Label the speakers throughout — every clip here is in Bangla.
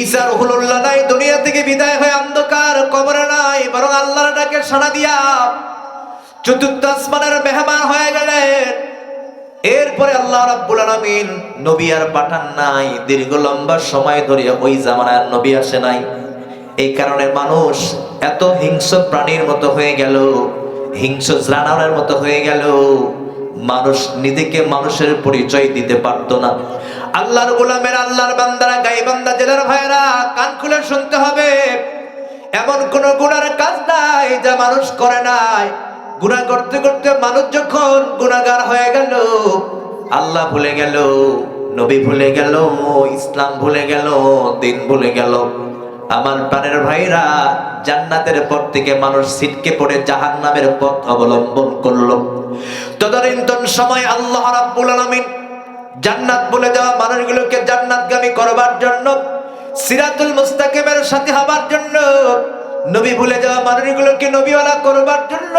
Speaker 1: ঈসা রুহুল্লাহ নাই, দুনিয়া থেকে বিদায় হয়ে অন্ধকার, কবরে নাই, বরং আল্লাহর ডাকে সাড়া দিয়া চতুর্থ আসমানের মেহমান হয়ে গেলেন। এরপরে আল্লাহ রাব্বুল আলামিন নবী আর পাঠান নাই। দীর্ঘ লম্বা সময় ধরে ওই জামানার নবী আসে নাই। এই কারণে মানুষ এত হিংস্র প্রাণীর মতো হয়ে গেল, হিংস্র জানোয়ারের মতো হয়ে গেল। মানুষ, নিজেকে মানুষের পরিচয় দিতে পারতো না। আল্লাহর গোলামের, আল্লাহর বান্দারা গাইবান্দা জেলার ভাইরা কান খুলে শুনতে হবে। এমন কোন গুণার কাজ নাই যা মানুষ করে নাই। গুনাহ করতে করতে মানুষ যখন গুনাহগার হয়ে গেল, আল্লাহ ভুলে গেল, নবী ভুলে গেল, ইসলাম ভুলে গেল, দিন ভুলে গেল। আমার প্রাণের ভাইরা, জান্নাতের পর থেকে মানুষ সিটকে পড়ে জাহান্নামের পথ অবলম্বন করল। তদানীন্তন সময় আল্লাহ রাব্বুল আলামিন জান্নাত বলে দেওয়া মানুষগুলোকে জান্নাতগামী করবার জন্য, সিরাতুল মুস্তাকিমের সাথে হবার জন্য, নবী ভুলে যাওয়া মানুষগুলোকে নবীওয়ালা করবার জন্য,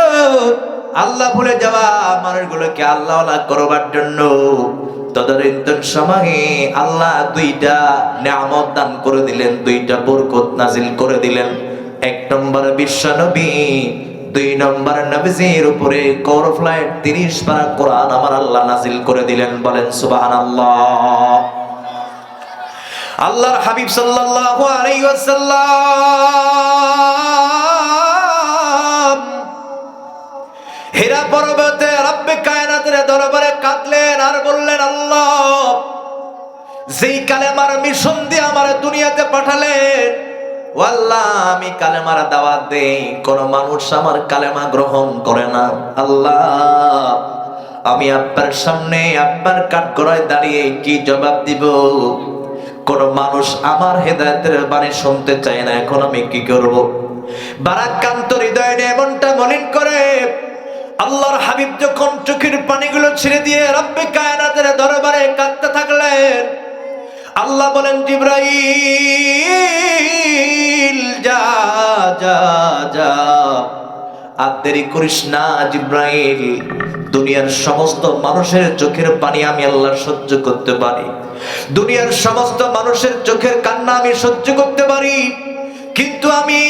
Speaker 1: আল্লাহ ভুলে যাওয়া মানুষগুলোকে আল্লাহওয়ালা করবার জন্য। সময়ে আল্লাহ দুইটা দান করে দিলেন, দুইটা বরকত নাজিল করে দিলেন। এক নম্বর দুই নম্বর উপরে ফ্লাইট তিরিশ কোরআন আমার আল্লাহ নাজিল করে দিলেন, বলেন সুবাহান আল্লাহ আল্লাহর হাবিব সাল্লাল্লাহু আলাইহি ওয়াসাল্লাম, হেরা পর্বতে রব্বে কায়নাতের দরবারে কাঁদলেন আর বললেন, আল্লাহ, যেই কালেমার মিশন দিয়ে আমার দুনিয়াতে পাঠালেন আল্লাহ আমি কালেমার দাওয়াত দেই। কোন মানুষ আমার কালেমা গ্রহণ করে না। আল্লাহ, আমি আপনার সামনে আপনার কাঠগড়ায় দাঁড়িয়ে কি জবাব দিব? কোন মানুষ আমার হেদায়তের বাণী শুনতে চায় না। এখন আমি কি করব? বারাক্কান্ত হৃদয় নিয়ে এমনটা মলিন করে আল্লাহর হাবিব যখন চোখের পানিগুলো ছেড়ে দিয়ে রব্বে কায়নাতের দরবারে কাঁদতে থাকলেন, আল্লাহ বলেন, জিব্রাইল, যা যা যা, আর দেরি করিস না জিব্রাইল। দুনিয়ার সমস্ত মানুষের চোখের পানি আমি আল্লাহ সহ্য করতে পারি। দুনিয়ার সমস্ত মানুষের চোখের কান্না আমি সহ্য করতে পারি। কিন্তু আমি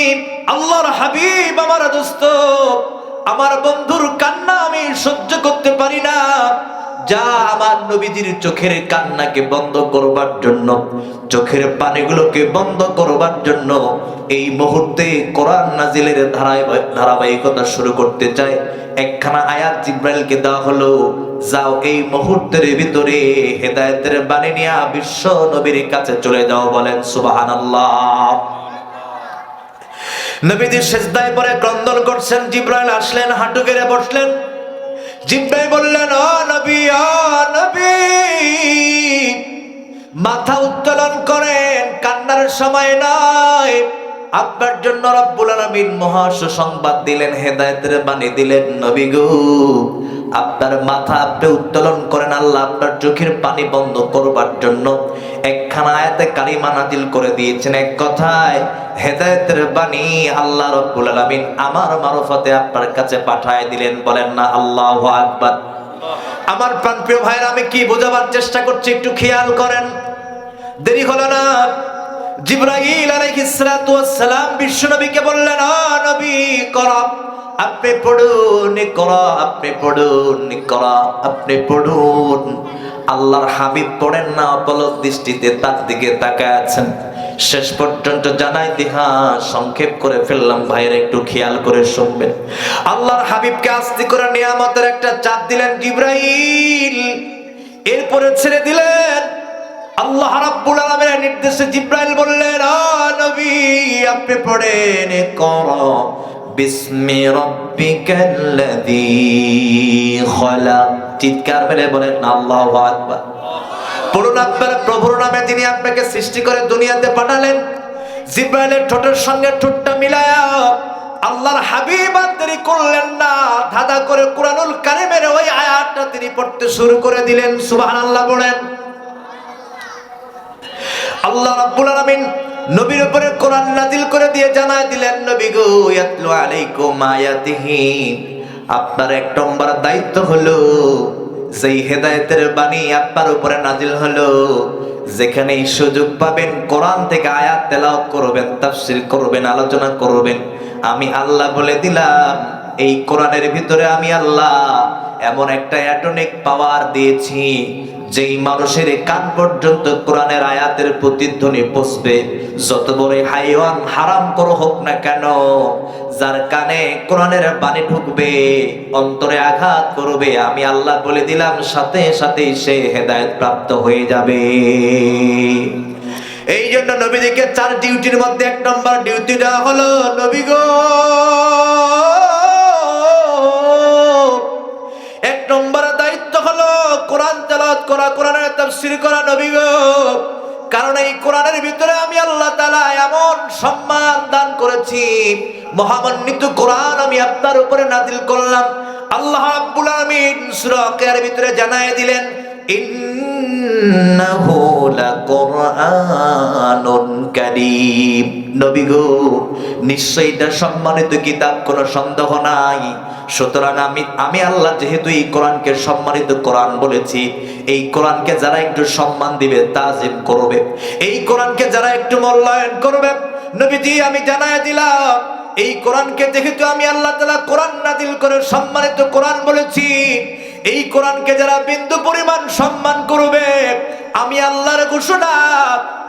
Speaker 1: আল্লাহর হাবিব, আমার দোস্ত আমার বন্ধুর কান্না আমি সহ্য করতে পারি না। যা আমার নবীজির চোখের কান্নাকে বন্ধ করবার জন্য, চোখের পানিগুলোকে বন্ধ করবার জন্য এই মুহূর্তে কোরআন নাজিলের ধারায় ধারাবাহিকতা শুরু করতে চাই। একখানা আয়াত জিব্রাইলকে দেওয়া হলো, যাও এই মুহূর্তের ভিতরে হেদায়েতের বাণী নিয়ে বিশ্ব নবীর কাছে চলে যাও, বলেন সুবহানাল্লাহ। নবীজি সেজদায় পরে ক্রন্দন করছেন, জিব্রাইল আসলেন, হাঁটু গেড়ে বসলেন। জিব্রাইল বললেন, ও নবী ও নবী, মাথা উত্তোলন করেন, কান্নার সময় নয়। আপনার জন্য রব্বুল আলামিন মহাস সংবাদ দিলেন, হেদায়েতের বাণী দিলেন, নবী গো, আপনার মাথা আপনি উত্তোলন করেন আল্লাহ, আপনার চোখের পানি বন্ধ করবার জন্য। একখানা আয়াতে কারিমা নাজিল করে দিয়েছেন, এক কথায়, হেদায়েতের বাণী আল্লাহ রব্বুল আলামিন আমার মারফতে আপনার কাছে পাঠায় দিলেন, বলেন না, আল্লাহু আকবার। আমার প্রাণপ্রিয় ভাইরা, আমি কি বোঝাবার চেষ্টা করছি, একটু খেয়াল করেন। দেরি হলো না। জিব্রাইল আলাইহিস সালাতু ওয়াস সালাম বিশ্বনবীকে বললেন, ও নবী, করা। আপনি পড়ুন, করা। আপনি পড়ুন, করা। আপনি পড়ুন। আল্লাহর হাবিব পড়েন না অপলক দৃষ্টিতে তার দিকে তাকায় আছেন। শেষ পর্যন্ত জানাই দিহা সংক্ষেপ করে ফেললাম, ভাইয়ের একটু খেয়াল করে শুনবেন। আল্লাহর হাবিবকে আস্তি করে নিয়ামতের একটা চাপ দিলেন জিব্রাইল এরপরে ছেড়ে দিলেন। আল্লাহ রাব্বুল আলামিনের নির্দেশে জিব্রাইল বললেন, আ নবী, আপনি পড়েন কর বিসমি রাব্বিকাল্লাযী খলাক। চিৎকার মেরে বলেন, আল্লাহু আকবার। পড়ুন আপনার প্রভুর নামে যিনি আপনাকে সৃষ্টি করে দুনিয়াতে পাঠালেন। জিব্রাইলের ঠোঁটের সঙ্গে ঠোঁটটা মিলায়া আল্লাহর হাবিব আর দেরি করলেন না। ধাঁধা করে কোরআনুল কারিমের ওই আয়াতটা তিনি পড়তে শুরু করে দিলেন। সুবহানাল্লাহ বলেন আল্লাহ রাব্বুল আলামিন নবীর উপরে কোরআন নাজিল করে দিয়ে জানায় দিলেন, নবী গো, ইয়াতলু আলাইকুম আয়াতিহি। আপনার এক নম্বর দায়িত্ব হলো, যেই হেদায়েতের বাণী আপনার উপরে নাজিল হলো, যেখানেই সুযোগ পাবেন, কোরআন থেকে আয়াত তেলাওয়াত করবেন, তাফসীর করবেন, আলোচনা করবেন। আমি আল্লাহ বলে দিলাম, এই কোরআনের ভিতরে আমি আল্লাহ এমন একটা অ্যাটনিক পাওয়ার দিয়েছি, যেই মানুষের কান পর্যন্ত কোরআনের আয়াতের প্রতিধ্বনি পৌঁছবে যত বড় হাইওয়ান হারাম করো হোক না কেন, যার কানে কোরআনের বাণী ঢুকবে, অন্তরে আঘাত করবে, আমি আল্লাহ বলে দিলাম, সাথে সাথে সে হেদায়েত প্রাপ্ত হয়ে যাবে। এই জন্য নবীদিকে চার ডিউটির মধ্যে এক নম্বর ডিউটি দেওয়া হলো, নবী গো! তাফসীর করা নবী গো। কারণ এই কোরআনের ভিতরে আমি আল্লাহ তাআলা এমন সম্মান দান করেছি। মহামান্বিত কোরআন আমি আপনার উপরে নাজিল করলাম। আল্লাহ রাব্বুল আলামিন সূরা আকিয়ার ভিতরে জানায় দিলেন ইন্নাহু লাকুরআনুন কারীম। নবী গো, নিশ্চয়ই এটা সম্মানিত কিতাব, কোনো সন্দেহ নাই। সুতরাং আমি আমি আল্লাহ যেহেতু এই কোরআনকে সম্মানিত কোরআন বলেছি, এই কোরআনকে যারা একটু সম্মান দিবে, তাজিম করবে। এই কোরআনকে যারা একটু মূল্যায়ন করবে, নবীজি, আমি জানায় দিলাম, এই কোরআনকে যেহেতু আমি আল্লাহ তালা কোরআন নাদিল করে সম্মানিত কোরআন বলেছি এই কোরআনকে যারা বিন্দু পরিমাণ সম্মান করবে, আমি আল্লাহর ঘোষণা,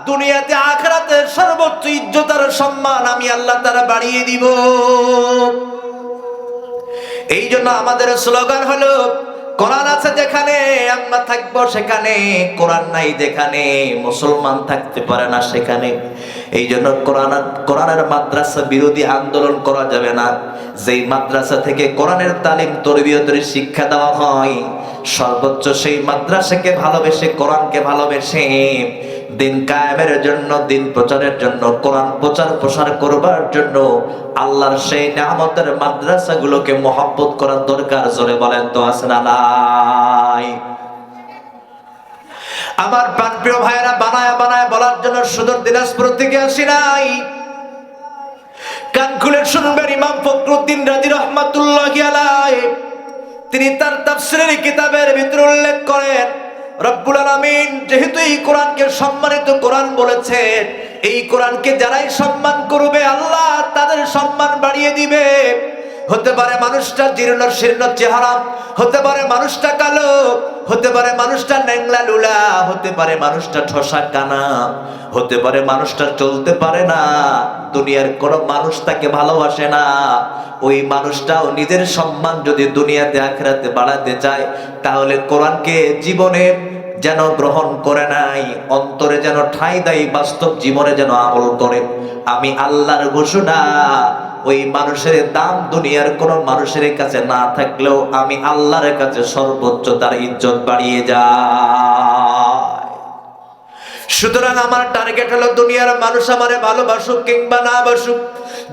Speaker 1: দুনিয়াতে আখরাতে সর্বোচ্চ ইজ্জতার সম্মান আমি আল্লাহ তারা বাড়িয়ে দিব। এই জন্য আমাদের স্লোগান হলো কোরআন আছে যেখানে আমরা থাকব সেখানে, কোরআন নাই যেখানে, মুসলমান থাকতে পারে না সেখানে। এই জন্য কোরআন, কোরআনের মাদ্রাসা বিরোধী আন্দোলন করা যাবে না। যেই মাদ্রাসা থেকে কোরআনের তালিম, তরবিয়তের শিক্ষা দেওয়া হয়, সর্বোচ্চ সেই মাদ্রাসাকে ভালোবেসে, কোরআনকে ভালোবেসে দিন কায়েমের জন্য, দিন প্রচারের জন্য, কোরআন প্রচার প্রসার করবার জন্য আল্লাহর সেই নামতের মাদ্রাসাগুলোকে মহব্বত করার দরকার, জোরে বলেন তো আছে না নাই? আমার প্রাণপ্রিয় ভাইয়েরা, বানায় বানায় বলার জন্য সুদূর দিনাজপুর থেকে আসি নাই। কান খুলে শুনবেন ইমাম ফখরুদ্দিন রাজি রহমাতুল্লাহ তিনি তার তাফসিরের কিতাবের ভিতরে উল্লেখ করেন রব্বুল আলমিন, যেহেতু এই কোরআনকে সম্মানিত কোরআন বলেছে, এই কোরআনকে যারাই সম্মান করবে, আল্লাহ তাদের সম্মান বাড়িয়ে দিবে। হতে পারে মানুষটা জীর্ণ শীর্ণ চেহারা, হতে পারে মানুষটা কালো, হতে পারে মানুষটা ন্যাংলা লুলা, হতে পারে মানুষটা ঠসা কানা, হতে পারে মানুষটা চলতে পারে না, দুনিয়ার কোনো মানুষ তাকে ভালোবাসে না। ওই মানুষটাও নিজের সম্মান যদি দুনিয়াতে, আখেরাতে বাড়াতে চায়, তাহলে কোরআনকে জীবনে যেন গ্রহণ করে নাই, অন্তরে যেন ঠাঁই দেয়, বাস্তব জীবনে যেন আমল করে। আমি আল্লাহর ঘোষণা, ওই মানুষের দাম দুনিয়ার কোন মানুষের কাছে না থাকলেও আমি আল্লাহর কাছে সর্বোচ্চ তার ইজ্জত বাড়িয়ে যায় সুতরাং আমার টার্গেট হলো দুনিয়ার মানুষ আমারে ভালোবাসুক কিংবা না বাসুক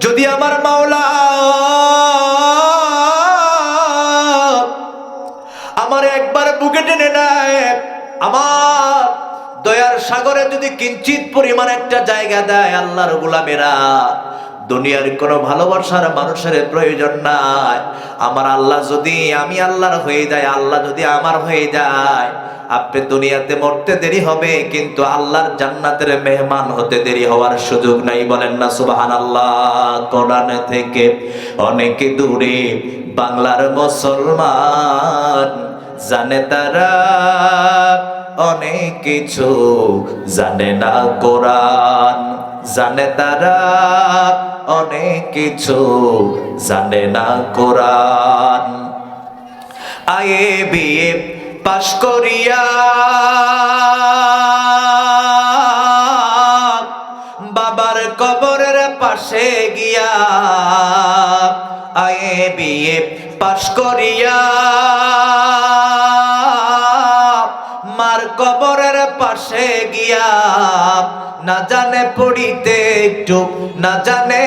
Speaker 1: যদি আমার মাওলা আমার একবার বুকে টেনে নেয় আমার দয়ার সাগরে যদি কিঞ্চিত পরিমাণ একটা জায়গা দেয় আল্লাহর গোলামেরা, দুনিয়ার কোনো ভালোবাসার মানুষের প্রয়োজন নাই। আমার আল্লাহ যদি আমি আল্লাহর হয়ে যায় আল্লাহ যদি আমার হয়ে যায়, আপনি দুনিয়াতে মরতে দেরি হবে, কিন্তু আল্লাহর জান্নাতের মেহমান হতে দেরি হওয়ার সুযোগ নাই বলেন না সুবাহান আল্লাহ কোরআন থেকে অনেক দূরে বাংলার মুসলমান জানে তারা অনেক কিছু, জানে না কোরআন। জানে তারা অনেক কিছু, জানে না কোরআন। আয়ে বিয়ে পাশ করিয়া বাবার কবরের পাশে গিয়া আয়ে বিয়ে পাশ করিয়া গিয়া না জানে পড়িতে একটু না জানে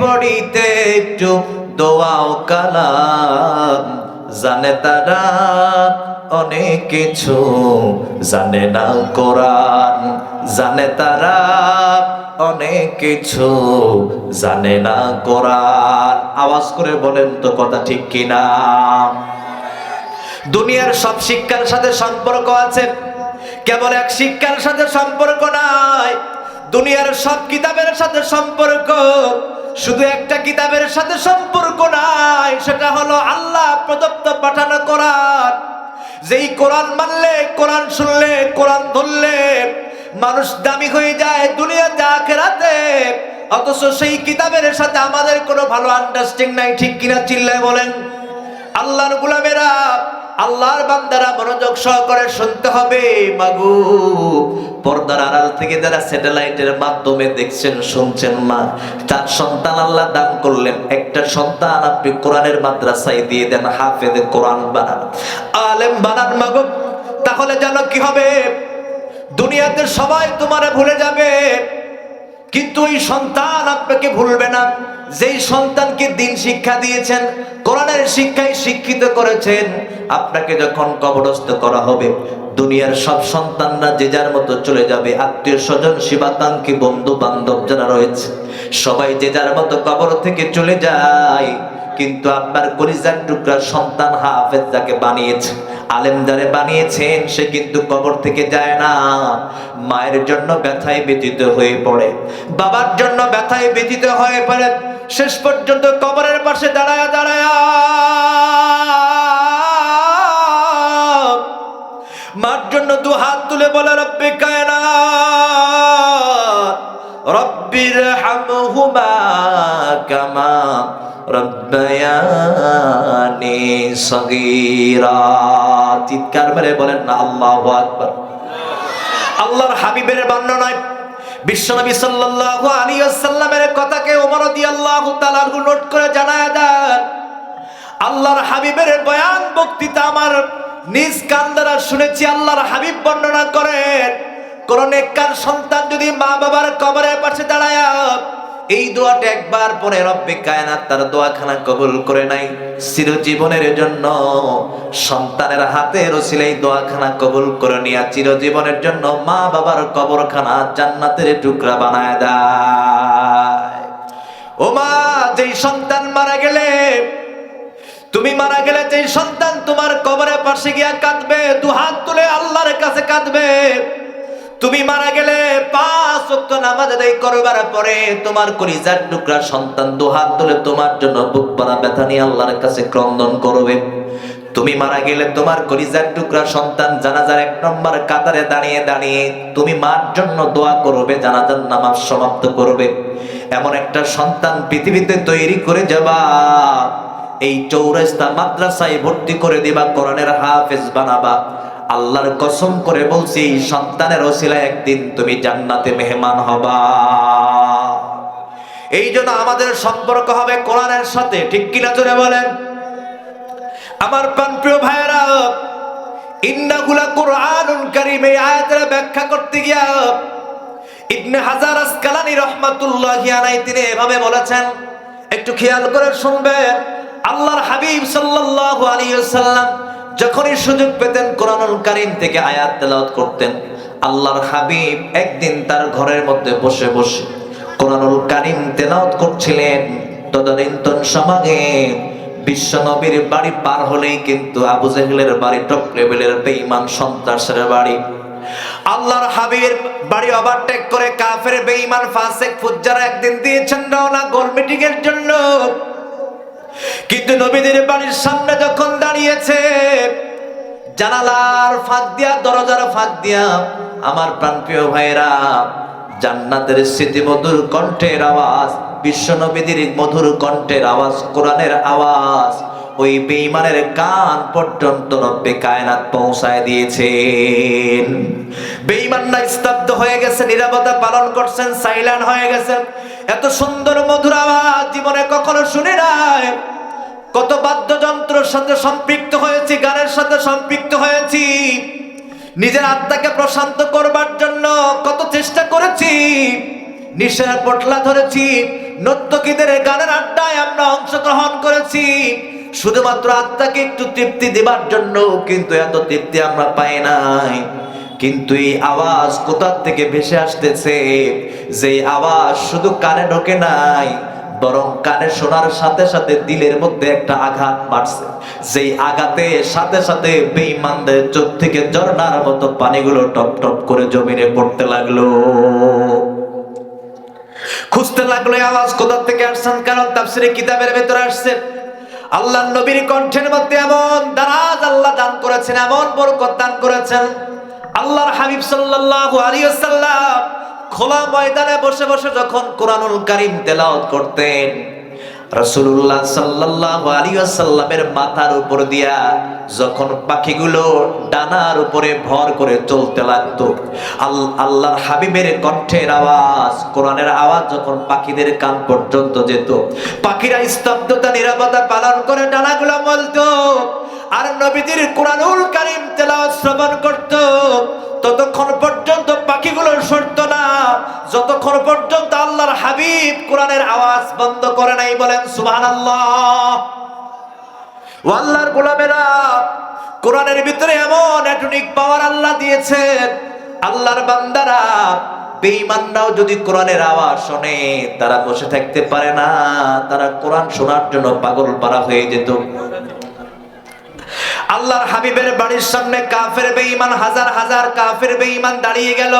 Speaker 1: পড়িতে একটু দোয়াও কালাম। জানে তারা অনেক কিছু, জানে না কোরআন। জানে তারা অনেক কিছু, জানে না কোরআন। আওয়াজ করে বলেন তো কথা ঠিক কিনা? দুনিয়ার সব শিক্ষার সাথে সম্পর্ক আছে। কেবল এক শিক্ষার সাথে সম্পর্ক নাই। দুনিয়ার সব কিতাবের সাথে সম্পর্ক। শুধু একটা কিতাবের সাথে সম্পর্ক নাই, সেটা হলো আল্লাহ প্রদত্ত পাঠানো কোরআন। যেই কোরআন মানলে, কোরআন শুনলে, কোরআন ধরলে, মানুষ দামি হয়ে যায় দুনিয়াতে, আখেরাতে। অথচ সেই কিতাবের সাথে আমাদের কোনো ভালো আন্ডারস্ট্যান্ডিং নাই, ঠিক কিনা চিল্লায় বলেন। আল্লাহর গোলামেরা, আল্লাহর বান্দারা মনোযোগ সহকারে শুনতে হবে। মাগু, পর্দার আড়াল থেকে যারা স্যাটেলাইটের মাধ্যমে দেখছেন, শুনছেন মা, তার সন্তান আল্লাহ দান করলেন। একটা সন্তান আপনি কোরআনের মাদ্রাসায় দিয়ে দেন, হাফেজে কোরআন বানান। আলেম বানান মাগু, তাহলে জানো কি হবে? দুনিয়াতে সবাই তোমারে ভুলে যাবে। কিন্তু ওই সন্তান আপনাকে ভুলবে না। যেই সন্তানকে দিন শিক্ষা দিয়েছেন, কোরআনের শিক্ষায় শিক্ষিত করেছেন, আপনাকে যখন কবরস্থ করা হবে, দুনিয়ার সব সন্তানরা যে যার মতো চলে যাবে, আত্মীয় স্বজন শিবাতাঙ্কি বন্ধু বান্ধব যারা রয়েছে, সবাই যে যার মতো কবর থেকে চলে যায়, কিন্তু আপনার কলিজার টুকরা সন্তান হাফেজ যাকে বানিয়েছে আলেম যারে বানিয়েছেন, সে কিন্তু কবর থেকে যায় না। মায়ের জন্য ব্যথায় ব্যতীত হয়ে পড়ে। বাবার জন্য ব্যথায় ব্যতীত হয়ে পড়ে। শেষ পর্যন্ত কবরের পাশে দাঁড়ায় দাঁড়ায়। মার জন্য দু হাত তুলে বলে, রব্বি কায়না রব্বির হামহুমা কামা রব্বায়ানি সগীরা। চিৎকার মেরে বলেন না আল্লাহু আকবার। আল্লাহর হাবিবের বর্ণনায় বিশ্বনবী সাল্লাল্লাহু আলাইহি ওয়াসাল্লামের কথাকে ওমর রাদিয়াল্লাহু তাআলা নোট করে জানায় দেন, আল্লাহর হাবিবের বয়ান বক্তৃতা আমার নিজ কান দ্বারা শুনেছি, আল্লাহর হাবিব বর্ণনা করেন কোন নেককার সন্তান যদি মা বাবার কবরের পাশে দাঁড়ায় এই দোয়াটা একবার পরে রব্বে কায়নাত তার দোয়াখানা কবুল করে নাই। চিরজীবনের জন্য সন্তানের হাতে রসিলে এই দোয়াখানা কবুল করে নিয়া চিরজীবনের জন্য মা বাবার কবরখানা জান্নাতের টুকরা বানায় দেয়। ও মা, যেই সন্তান মারা গেলে, তুমি মারা গেলে যেই সন্তান তোমার কবরের পাশে গিয়া কাঁদবে দু হাত তুলে আল্লাহর কাছে কাঁদবে তুমি মারা গেলে পাঁচ ওয়াক্ত নামাজ আদায় করবার পরে তোমার কলিজার টুকরা সন্তান দু হাত তুলে তোমার জন্য বুক পড়া ব্যথা নিয়ে আল্লাহর কাছে ক্রন্দন করবে। তুমি মারা গেলে তোমার কলিজার টুকরা সন্তান জানাজার এক নম্বর কাতারে দাঁড়িয়ে দাঁড়িয়ে তুমি মার জন্য দোয়া করবে, জানাজার নামাজ সমাপ্ত করবে। এমন একটা সন্তান পৃথিবীতে তৈরি করে যাবা। এই চৌরাস্তা মাদ্রাসায় ভর্তি করে দিবা, কোরআনের হাফেজ বানাবা। আল্লাহর কসম করে বলছি, সন্তানের ওসিলায় একদিন তুমি জান্নাতে মেহমান হবা। এই জন্য আমাদের সম্পর্ক হবে কোরআনের সাথে, ঠিক কিনা জোরে বলেন? আমার প্রাণপ্রিয় ভাইয়েরা ইন্নাগুলা কোরআনুল কারীম এই আয়াতের ব্যাখ্যা করতে গিয়া ইবনে হাজার আসকালানি রহমাতুল্লাহি আলাইহি তিনি এভাবে বলেছেন, একটু খেয়াল করে শুনবেন, আল্লাহর হাবিব সাল্লাল্লাহু আলাইহি ওয়াসাল্লাম যখনই সুযোগ পেতেন কোরআনুল কারীম থেকে আয়াত তেলাওয়াত করতেন, আল্লাহর হাবিব একদিন তার ঘরের মধ্যে বসে বসে কোরআনুল কারীম তেলাওয়াত করছিলেন। তদানীন্তন সমাগে বিশ্ব নবীর বাড়ি পার হলেই কিন্তু আবু জেহেলের বাড়ি, টপ লেভেলের বেঈমান সন্ত্রাসের বাড়ি। আল্লাহর হাবিবের বাড়ি ওভারটেক করে কাফের বেঈমান ফাসেক ফুজ্জারা একদিন দিয়েছেন রওনা গোল মিটিং এর জন্য। কিন্তু নবীদের বাড়ির সামনে যখন দাঁড়িয়েছে, জানালার ফাঁক দিয়া, দরজার ফাঁক দিয়া, আমার প্রাণপ্রিয় ভাইরা জান্নাতের স্মৃতি মধুর কণ্ঠের আওয়াজ, বিশ্ব নবীদের মধুর কণ্ঠের আওয়াজ, কোরআনের আওয়াজ ওই বেঈমানের কান পর্যন্ত রব্বে কায়নাত পৌঁছায় দিয়েছেন। বেঈমানরা স্তব্ধ হয়ে গেছে, নিরাপত্তা পালন করছেন সাইলেন্ট হয়ে গেছেন। এত সুন্দর মধুর আওয়াজ জীবনে কখনো শুনি নাই। কত বাদ্যযন্ত্রের সাথে সম্পৃক্ত হয়েছি, গানের সাথে সম্পৃক্ত হয়েছি। নিজের আত্মাকে প্রশান্ত করবার জন্য কত চেষ্টা করেছি। নিশার পটলা ধরেছি, নর্তকীদের গানের আড্ডায় আমরা অংশগ্রহণ করেছি। শুধুমাত্র আত্মাকে একটু তৃপ্তি দেবার জন্য কিন্তু এত তৃপ্তি আমরা পাই নাই। কিন্তু এই আওয়াজ কোথার থেকে ভেসে আসতেছে? যে আওয়াজ শুধু কানে ঢোকে নাই, বরং কানে শোনার সাথে সাথে দিলের মধ্যে একটা আঘাত মারছে যেই আঘাতে সাথে সাথে বেঈমানদের চোখ থেকে ঝর্ণার মতো পানিগুলো টপ টপ করে জমিনে পড়তে লাগল। খুঁজতে লাগল আওয়াজ কোথা থেকে আসছেন কারণ তাফসিরে কিতাবের ভেতরে আসছে আল্লাহ নবীর কণ্ঠের মধ্যে এমন দারাজ আল্লাহ দান করেছেন, এমন বরকত দান করেছেন। আল্লাহর হাবিব সাল্লাল্লাহু আলাইহি ওয়াসাল্লাম খোলা ময়দানে বসে বসে যখন কোরআনুল কারীম তেলাওয়াত করতেন রাসূলুল্লাহ সাল্লাল্লাহু আলাইহি ওয়াসাল্লামের মাথার উপর দিয়া যখন পাখিগুলো ডানার উপরে ভর করে চলতে লাগতো, আল- আল্লাহর হাবিবের কণ্ঠের আওয়াজ, কোরআনের আওয়াজ যখন পাখিদের কান পর্যন্ত যেত, পাখিরা স্তব্ধতা, নিরাপত্তা পালন করে ডানাগুলো মলতো আর নবীদের কোরআনুল কারীম তেলাওয়াত শ্রবণ করত। ততক্ষণ পর্যন্ত যতক্ষণ পর্যন্ত আল্লাহর হাবিব কোরআনের আওয়াজ বন্ধ করে নাই বলেন, সুবহানাল্লাহ। ও আল্লাহর গোলামেরা, কোরআনের ভিতরে এমন অ্যাটনিক পাওয়ার আল্লাহ দিয়েছেন, আল্লাহর বান্দারা বেঈমানরাও যদি কোরআনের আওয়াজ শোনে, তারা বসে থাকতে পারে না, তারা কোরআন শোনার জন্য পাগল পারা হয়ে যেত। আল্লাহর হাবিবের বাড়ির সামনে কাফের বেঈমান, হাজার হাজার কাফের বেঈমান দাঁড়িয়ে গেল।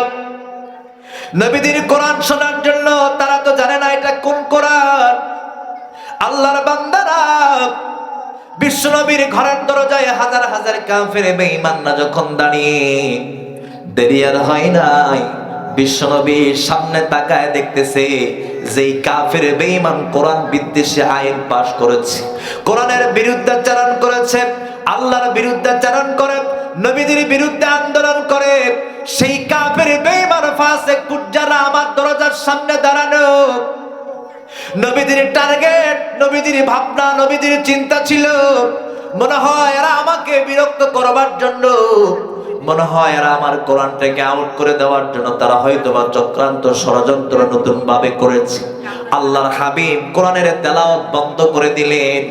Speaker 1: নবীদের কোরআন শোনার জন্য তারা তো জানে না এটা কোন কোরআন। আল্লাহর বান্দারা বিশ্বনবীর ঘরের দরজায় হাজার হাজার কাফের বেঈমানরা যখন দাঁড়িয়ে দেরি আর হয় নাই বিশ্বনবীর সামনে তাকায় দেখতেছে যেই কাফের বেঈমান কোরআন বিদ্বেষে আইন পাশ করেছে, কোরআনের বিরুদ্ধাচারণ করেছে। আল্লাহর বিরুদ্ধাচারণ করে নবীদের বিরুদ্ধে আন্দোলন করে, সেই কাফের বেঈমান ফাসিক কুজ্জারা আমার দরজার সামনে দাঁড়ানো। নবীদের টার্গেট নবীদের ভাবনা নবীদের চিন্তা ছিল, মনে হয় এরা আমাকে বিরক্ত করবার জন্য, মনে হয় এরা আমার কোরআনটাকে আউট করে দেওয়ার জন্য তারা হয়তো বা চক্রান্ত ষড়যন্ত্র নতুন ভাবে করেছে। আল্লাহর হাবিব কোরআনের তেলাওয়াত বন্ধ করে দিলেন।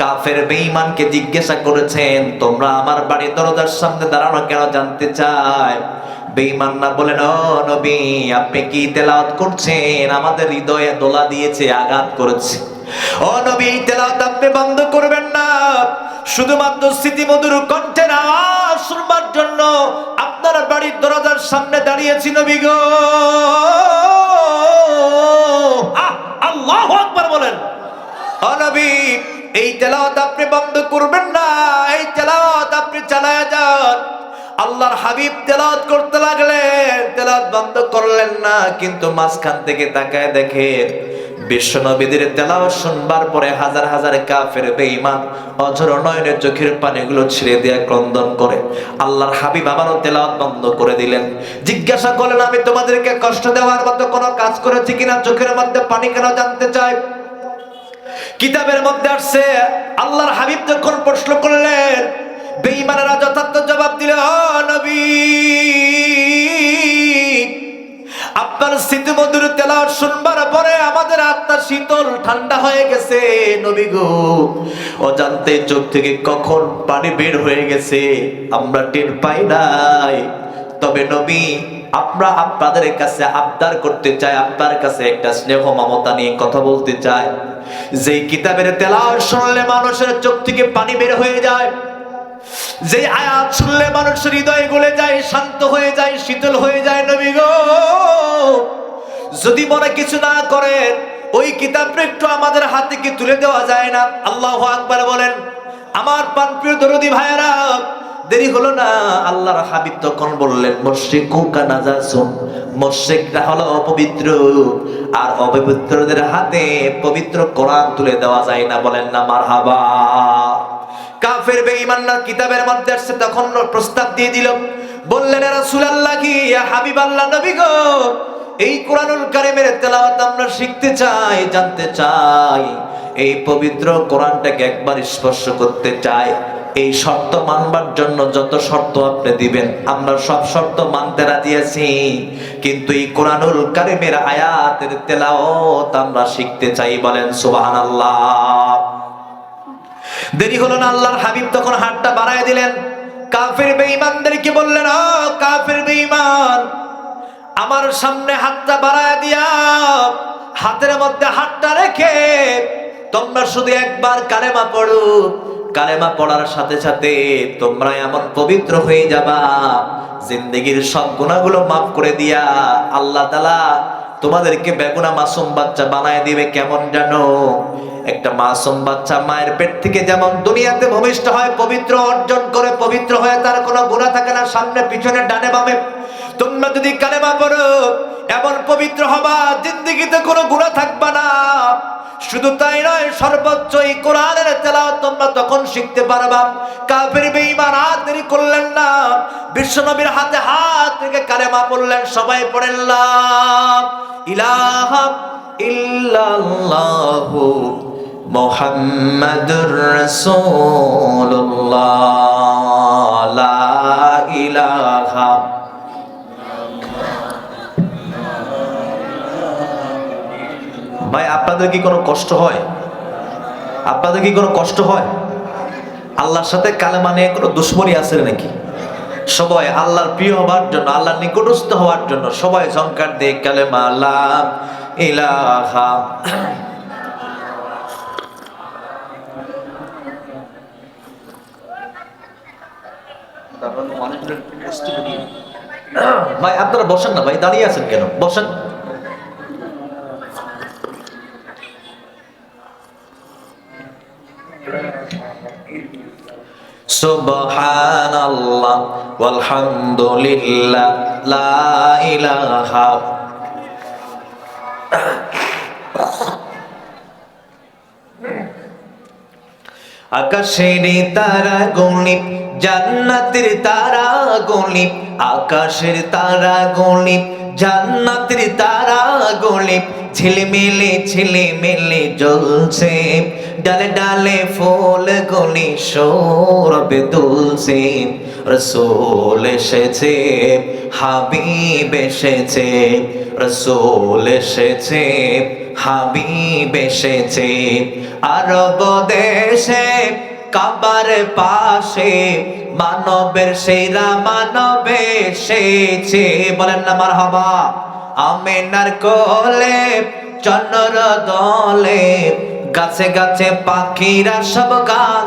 Speaker 1: কাফের বেঈমানকে জিজ্ঞাসা করেছেন, তোমরা আমার বাড়ির দরজার সামনে দাঁড়ানো কেন জানতে চায় বেঈমান না বলেন, ও নবী, আপনি কি তেলাওয়াত করছেন? আমাদের হৃদয়ে দোলা দিয়েছে, আঘাত করেছে। ও নবী, তেলাওয়াত আপনি বন্ধ করবেন না। শুধুমাত্র স্মৃতিমধুর কণ্ঠের আওয়াজ শুনবার জন্য আপনার বাড়ির দরজার সামনে দাঁড়িয়েছি নবী গো। আল্লাহু আকবার বলেন। ও নবী এই তেলাওয়াত আপনি বন্ধ করবেন না, এই তেলাওয়াত আপনি চালায়া যান। আল্লাহর হাবিব তেলাওয়াত করতে লাগলেন, তেলাওয়াত বন্ধ করলেন না, কিন্তু মাঝখান থেকে তাকায় দেখেন, বিশ্বনবীদের তেলাওয়াত শুনবার পরে হাজার হাজার কাফের, বেঈমান, অঝর নয়নের চোখের পানিগুলো ছেড়ে দিয়ে ক্রন্দন করে। আল্লাহর হাবিব আবারও তেলাওয়াত বন্ধ করে দিলেন। জিজ্ঞাসা করলেন, আমি তোমাদেরকে কষ্ট দেওয়ার মতো কোনো কাজ করেছি কিনা? চোখের মধ্যে পানি কেন জানতে চাই? কিতাবের মধ্যে আসছে, আল্লাহর হাবিব যখন প্রশ্ন করলেন, বেঈমানেরা যথার্থ জবাব দিল "ও নবী। আপনার স্মৃতিমধুর তেলাওয়াত শুনবার পরে আমাদের আত্মা শীতল ঠান্ডা হয়ে গেছে, নবী গো। অজান্তে চোখ থেকে কখন পানি বের হয়ে গেছে, আমরা টের পাই নাই। তবে নবী আমরা আপনাদের কাছে আবদার করতে চাই, আপনার কাছে একটা স্নেহ মমতা নিয়ে কথা বলতে চাই। যেই কিতাবের তেলাওয়াত শুনলে মানুষের চোখ থেকে পানি বের হয়ে যায় যে আয়াত শুনলে মানুষের হৃদয় গলে যায়, শান্ত হয়ে যায়, শীতল হয়ে যায়, নবী গো। যদি মনে কিছু না করেন, ওই কিতাবটা একটু আমাদের হাতে কি তুলে দেওয়া যায় না? আল্লাহ আকবার বলেন, আমার প্রাণপ্রিয় দরদি ভাইয়েরা দেরি হলো না, আল্লাহর হাবিব তখন বললেন কানাজাসুন মুশরিকরা হলো অপবিত্র, আর অপবিত্রদের হাতে পবিত্র কোরআন তুলে দেওয়া যায় না। বলেন না, মারহাবা। কাফের বেঈমানরা কিতাবের মধ্যে আসছে, তখন প্রস্তাব দিয়ে দিল, বললেন রাসূলুল্লাহ কি ইয়া হাবিবাল্লাহ নবী গো? এই কোরআনুল কারিমের তেলাওয়াত আমরা শিখতে চাই, জানতে চাই, এই পবিত্র কোরআনটাকে একবার স্পর্শ করতে চাই। এই শর্ত মানবার জন্য যত শর্ত আপনি দিবেন, আমরা সব শর্ত মানতে রাজি আছি। কিন্তু এই কোরআনুল কারিমের আয়াতের তেলাওয়াত আমরা শিখতে চাই বলেন সুবহানাল্লাহ। দেরি হলো না, আল্লাহর হাবিব তখন হাতটা বাড়ায় দিলেন। কাফের বেঈমানদেরকে বললেন, ও কাফের বেঈমান, আমার সামনে হাতটা বাড়ায় দিয়া, হাতের মধ্যে হাতটা রেখে তোমরা শুধু একবার কালেমা পড়ো কালেমা পড়ার সাথে সাথে তোমরা এমন পবিত্র হয়ে যাবা, জিন্দগির সব গুণাগুলো মাফ করে দিয়া আল্লাহ তালা তোমাদেরকে বেগুনা মাসুম বাচ্চা বানায় দিবে কেমন জানো? একটা মাসুম বাচ্চা মায়ের পেট থেকে যেমন দুনিয়াতে ভূমিষ্ঠ হয়, পবিত্র অর্জন করে পবিত্র হয়ে তার কোনো গুণা থাকে না, সামনে পিছনে ডানে বামে। তোমরা যদি কালেমা পড়ো, এমন পবিত্র হবা, জিন্দগিতে কোনো শুধু তাই নয়, সর্বোচ্চ এই কোরআনের তেলাওয়াত তোমরা তখন শিখতে পারবা। কাফের বেঈমান আর দেরি করলেন না। বিশ্বনবীর হাতে হাত থেকে কালেমা পড়লেন, সবাই পড়েন ইলাহা ইল্লাল্লাহু মুহাম্মাদুর রাসূলুল্লাহ। লা ইলাহা ভাই, আপনাদের কি কোনো কষ্ট হয়? আপনাদের কি কোনো কষ্ট হয়? আল্লাহর সাথে কালেমা নিয়ে কোনো দুশ্মনী আছে নাকি? সবাই আল্লাহর প্রিয় হওয়ার জন্য, আল্লাহর নিকটস্থ হওয়ার জন্য সবাই ঝঙ্কার দিয়ে কালেমা আল্লাহ ভাই, আপনারা বসেন না, ভাই, দাঁড়িয়ে আছেন কেন? বসেন। সুবহানাল্লাহ, ওয়ালহামদুলিল্লাহ আকাশের তারা গণিত, জান্নাতের তারা গণিত, আকাশের তারা গণিত, জান্নাতের তারা গণিত ছেলে মেলে ছেলে মেলে জ্বলছে। ডালে ডালে ফুল গলি সৌরভে দুলছে রসোল এসেছে, হাবিব এসেছে, রসোল এসেছে, হাবিব এসেছে। আরব দেশে কাবার পাশে মানবের সেরা মানব এসেছে। বলেন না মার হবা আমেনার কোলে চন্দ্র দলে গাছে গাছে পাখিরা সব গান